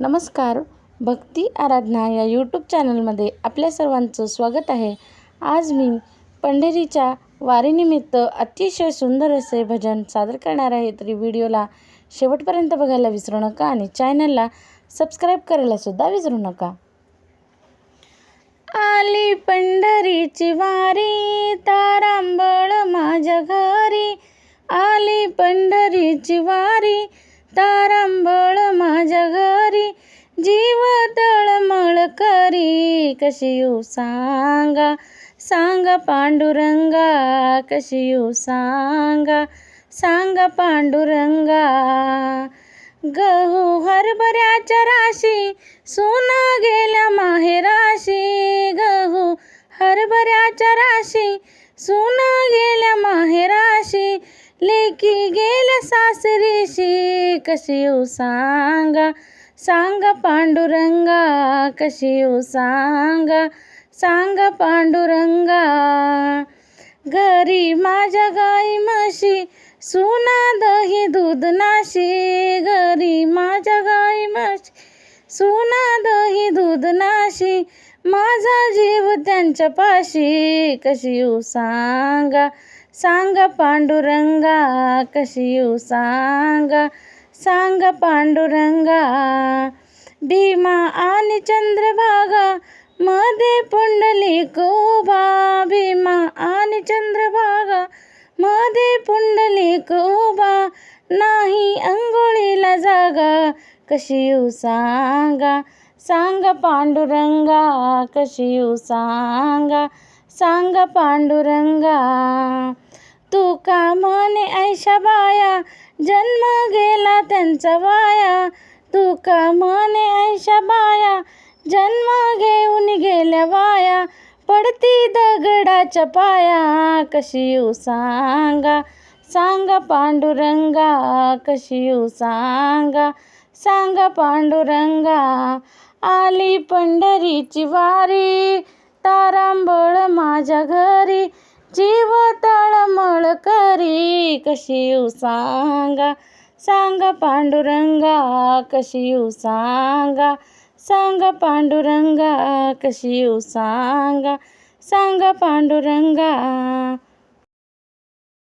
नमस्कार. भक्ती आराधना या यूट्यूब चॅनलमध्ये आपल्या सर्वांचं स्वागत आहे. आज मी पंढरीच्या वारीनिमित्त अतिशय सुंदर असे भजन सादर करणार आहे. तरी व्हिडिओला शेवटपर्यंत बघायला विसरू नका आणि चॅनलला सबस्क्राईब करायलासुद्धा विसरू नका. आली पंढरीची वारी तारांबळ माझ्या घरी. आली पंढरीची वारी तारांबळ माझ्या घरी. जीव तळमळ करी कशी येऊ सांगा? सांगा पांडुरंगा कशी येऊ सांगा? सांगा पांडुरंगा. गहू हरभऱ्याच्या राशी सोना गेल्या माहेराशी. गहू हरभऱ्याच्या राशी सोना गेल्या माहेराशी. लेकी गेल्या सासरीशी कशी येऊ सांगा? सांग पांडुरंगा कशी येऊ सांगा? सांग पांडुरंगा घरी माझ्या गाई म्हशी सुना दही दूध नाशी. घरी माझ्या गाई म्हशी सुना दही दूध नाशी. माझा जीव त्यांच्या पाशी कशी येऊ सांगा? सांग पांडुरंगा कशी येऊ सांगा? सांग पांडुरंगा भीमा आणि चंद्रभागा मध्ये पुंडलिक उभा. भीमा आणि चंद्रभागा मध्ये पुंडलिक उभा. नाही अंघोळीला जागा कशी येऊ सांगा? सांग पांडुरंगा कशी येऊ सांगा? सांग पांडुरंगा. तू का म्हणे ऐशा बाया? जन्म गेला त्यांचा वाया. तू का म्हणे ऐशा बाया? जन्म घेऊन गेल्या वाया. पडती दगडाच्या पाया. कशी येऊ सांगा? सांगा पांडुरंगा कशी येऊ सांगा? सांगा पांडुरंगा आली पंढरीची वारी. तारांबळ माझ्या घरी. जीव तळमळ करी कशी येऊ सांगा? सांगा पांडुरंगा कशी येऊ सांगा? सांगा पांडुरंगा कशी येऊ सांगा? सांगा पांडुरंगा